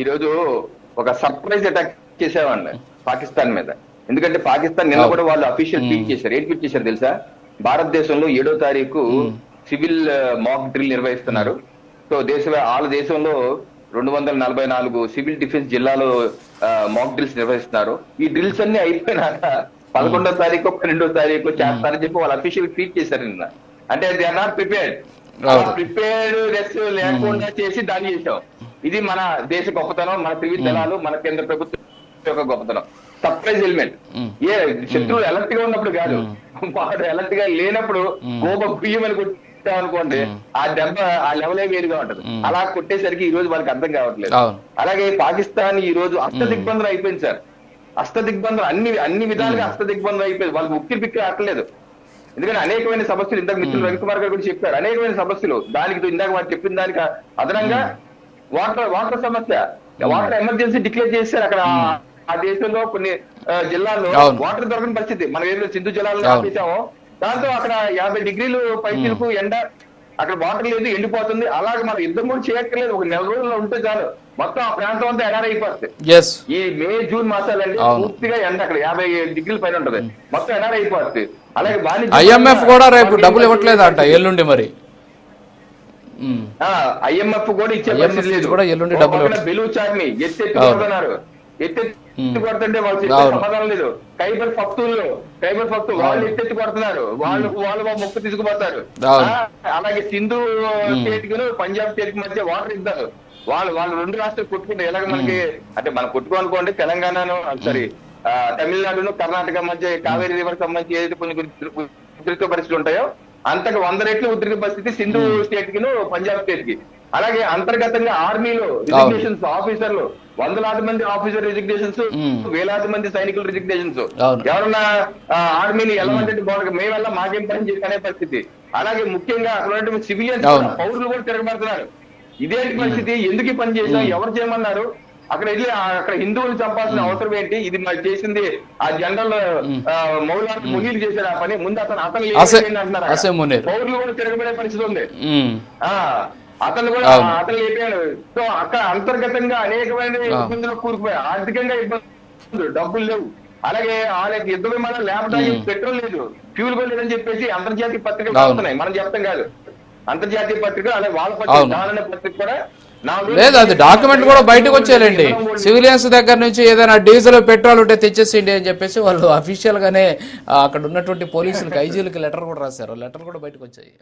ఈరోజు ఒక surprise attack చేసామండి పాకిస్తాన్ మీద. ఎందుకంటే పాకిస్తాన్ నిన్న కూడా వాళ్ళు అఫీషియల్ ట్వీట్ చేశారు. ఏం ట్వీట్ చేశారు తెలుసా? భారతదేశంలో ఏడో తారీఖు సివిల్ మాక్ డ్రిల్ నిర్వహిస్తున్నారు. సో దేశ వాళ్ళ దేశంలో రెండు వందల నలభై నాలుగు సివిల్ డిఫెన్స్ జిల్లాలో మాక్ డ్రిల్స్ నిర్వహిస్తున్నారు. ఈ డ్రిల్స్ అన్ని అయిపోయినాక పదకొండో తారీఖు పన్నెండో తారీఖు చేస్తారని చెప్పి వాళ్ళు అఫీషియల్ ట్వీట్ చేశారు నిన్న. అంటే they are not prepared. Prepared rest లేకుండా చేసి దాడి చేశాం. ఇది మన దేశ గొప్పతనం మన త్రివిధ దళాలు మన కేంద్ర ప్రభుత్వం యొక్క గొప్పతనం. Surprise element. ఏ శత్రువు అలర్ట్గా ఉన్నప్పుడు కాదు. వాడు అలర్ట్గా లేనప్పుడు గోప బియ్యమని కొట్టాం అనుకోండి ఆ దెబ్బ ఆ లెవెలే వేరుగా ఉంటది. అలా కొట్టేసరికి ఈ రోజు వాళ్ళకి అర్థం కావట్లేదు. అలాగే పాకిస్తాన్ ఈ రోజు అష్ట దిగ్బంధం అయిపోయింది సార్. అష్ట దిగ్బంధం అన్ని అన్ని విధాలుగా అష్ట దిగ్బంధం అయిపోయింది. వాళ్ళకి ఉక్కిరి పిక్కిరి అక్కర్లేదు ఎందుకంటే అనేకమైన సమస్యలు ఇందాక మిత్రులు రవికుమార్ గారు కూడా చెప్పారు. అనేకమైన సమస్యలు దానికి ఇందాక వారు చెప్పిన దానికి అదనంగా వాటర్ వాటర్ సమస్య. వాటర్ ఎమర్జెన్సీ డిక్లేర్ చేశారు అక్కడ ఆ- ఆ దేశంలో కొన్ని జిల్లాల్లో. వాటర్ దొరకని పరిస్థితి. మనం ఏదో సింధు అవును. ఆపేసామో దాంతో అక్కడ యాభై డిగ్రీలు పైచీలకు ఎండ అక్కడ వాటర్ లేదు ఎండిపోతుంది. అలాగే మనం యుద్ధం కూడా చేయక్కర్లేదు. ఒక నెల రోజుల్లో ఉంటే చాలు. మొత్తం ఆ ప్రాంతం అంతా ఎడారైపోతుంది ఈ మే జూన్ మాసాలండి. పూర్తిగా ఎండ అక్కడ. యాభై డిగ్రీల పైన ఉంటది. మొత్తం ఎడారి అయిపోతుంది. అలాగే ఐఎంఎఫ్ కూడా రేపు డబ్బులు ఇవ్వట్లేదంట ఎల్లుండి మరి. ఐఎంఎఫ్ కూడా ఇచ్చే పరిస్థితి లేదు. కూడా ఎల్లుండి డబ్బులు బెలూచార్ని ఎత్తెత్తి. కొడుతున్నారు ఎత్తెత్తి కొడుతుంటే వాళ్ళు చెప్పే. సమాధానం లేదు. ఖైబర్ పఖ్తూన్లో ఖైబర్ పఖ్తూ వాళ్ళు ఎత్తెత్తి కొడుతున్నారు. వాళ్ళు వాళ్ళు ముక్కు తీసుకుపోతారు. అలాగే సింధు స్టేట్కి పంజాబ్ స్టేట్కి మధ్య వాటర్ ఇస్తారు. వాళ్ళు వాళ్ళు రెండు రాష్ట్రాలు కొట్టుకుంటే ఎలాగ మనకి అంటే మనం కొట్టుకోనుకోండి తెలంగాణను సారీ తమిళనాడును కర్ణాటక మధ్య కావేరీ రివర్ సంబంధించి ఏదైతే కొన్ని ఉద్రిక్త పరిస్థితులు ఉంటాయో అంతకు వంద రెట్లు ఉద్రిక్త పరిస్థితి సింధు స్టేట్కి పంజాబ్ స్టేట్కి అలాగే అంతర్గతంగా ఆర్మీలో రిజిగ్నేషన్స్ ఆఫీసర్లు వందలాది మంది ఆఫీసర్ రిజిగ్నేషన్స్ మ్మ్. వేలాది మంది సైనికుల రిజిగ్నేషన్స్. ఎవరన్నా ఆర్మీని ఎలా అంటే బాగా మేమెల్లా మాకేం పని అనే పరిస్థితి. అలాగే ముఖ్యంగా అక్కడ సివిలియన్స్. పౌరులు కూడా తిరగబడుతున్నారు. ఇదేంటి పరిస్థితి? ఎందుకు పని చేసాం ఎవరు చేయమన్నారు? అక్కడ వెళ్ళి అక్కడ హిందువులు చంపాల్సిన అవసరం ఏంటి? ఇది మరి చేసింది ఆ జనరల్ మౌలానా మునీలు చేశారు ఆ పని. ముందు అతను అతను అంటున్నారు. పౌరులు కూడా తిరగబడే పరిస్థితి ఉంది. అతను కూడా. అతను లేపాడు. సో అక్కడ అంతర్గతంగా అనేకమైన. ఇబ్బందులు కూరుకుపోయాయి. ఆర్థికంగా ఇబ్బందులు డబ్బులు లేవు. అలాగే వాళ్ళకి యుద్ధ విమానం లేపడానికి పెట్రోల్ లేదు. ఫ్యూల్ కూడా లేదని చెప్పేసి అంతర్జాతీయ పత్రికలు. వస్తున్నాయి మనం చెప్తాం కాదు. అంతర్జాతీయ పత్రిక అలాగే వాళ్ళ పత్రిక పత్రిక కూడా లేదు అది డాక్యుమెంట్ కూడా బయటకు వచ్చేయాలండి. సివిలియన్స్ దగ్గర నుంచి ఏదైనా డీజిల్ పెట్రోల్ ఉంటే తెచ్చేసిండి అని చెప్పేసి వాళ్ళు అఫీషియల్ గానే అక్కడ ఉన్నటువంటి పోలీసులకు ఐజీలకి లెటర్ కూడా రాశారు. లెటర్ కూడా బయటకు వచ్చాయి.